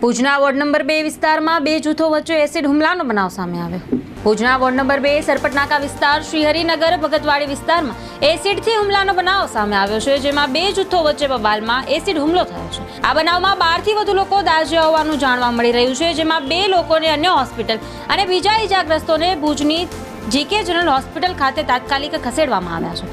ભુજના ward number બે વિસ્તારમાં બે જૂથો વચ્ચે એસિડ હુમલાનો બનાવ સામે આવ્યો. ભુજના વોર્ડ નંબર બે સરપટનાકા વિસ્તાર શ્રીહરિનગર ભગતવાડી વિસ્તારમાં એસિડથી હુમલાનો બનાવ સામે આવ્યો છે, જેમાં બે જૂથો વચ્ચે બબાલમાં એસિડ હુમલો થયો છે. આ બનાવમાં બારથી વધુ લોકો દાઝ્યા હોવાનું જાણવા મળી રહ્યું છે, જેમાં બે લોકોને અન્ય હોસ્પિટલ અને બીજા ઇજાગ્રસ્તોને ભુજની જીકે જનરલ હોસ્પિટલ ખાતે તાત્કાલિક ખસેડવામાં આવ્યા છે.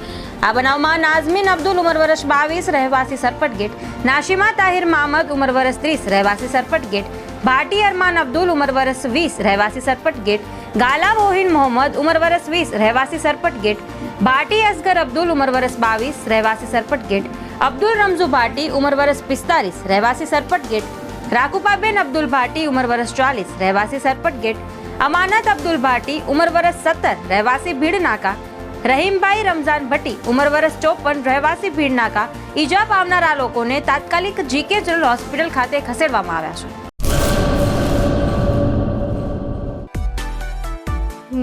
આ બનાવમાં નાઝમીન અબ્દુલ ઉમર વર્ષ બાવીસ, રહેવાસી સરપટ ગેટ. નાશિમા તાહિર મામદ ઉમર વર્ષ ત્રીસ, રહેવાસી સરપટ ગેટ. ભાટી અરમાન અબ્દુલ ઉમર વર્ષ વીસ, રહેવાસી સરપટ ગેટ. ગાલા મોહિન મોહમ્મદ ઉમર વર્ષ વીસ, રહેવાસી સરપટ ગેટ. ભાટી અસગર અબ્દુલ ઉમર વર્ષ બાવીસ, રહેવાસી સરપટ ગેટ. અબ્દુલ રમઝુ ભાટી ઉમર વર્ષ પિસ્તાલીસ, રહેવાસી સરપટ ગેટ. રાકુપાબેન અબ્દુલ ભાટી ઉંમર વર્ષ ચાલીસ, રહેવાસી સરપટ ગેટ. અમાનત અબ્દુલ ભાટી ઉંમર વર્ષ સત્તર, રહેવાસી ભીડ નાકા રહીમભાઈ રમઝાન ભટ્ટી, ઉંમર વર્ષ ચોપન, રહેવાસી ભીડનાકા, ઈજા પામનારા લોકોને તાત્કાલિક જીકે જનરલ હોસ્પિટલ ખાતે ખસેડવામાં આવ્યા છે.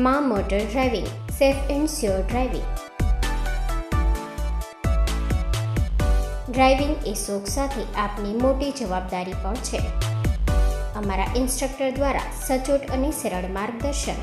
માં motor driving, safe and sure driving. Driving એ શોખ સાથે આપની મોટી જવાબદારી પણ છે. અમારા ઇન્સ્ટ્રક્ટર દ્વારા સચોટ અને સરળ માર્ગદર્શન.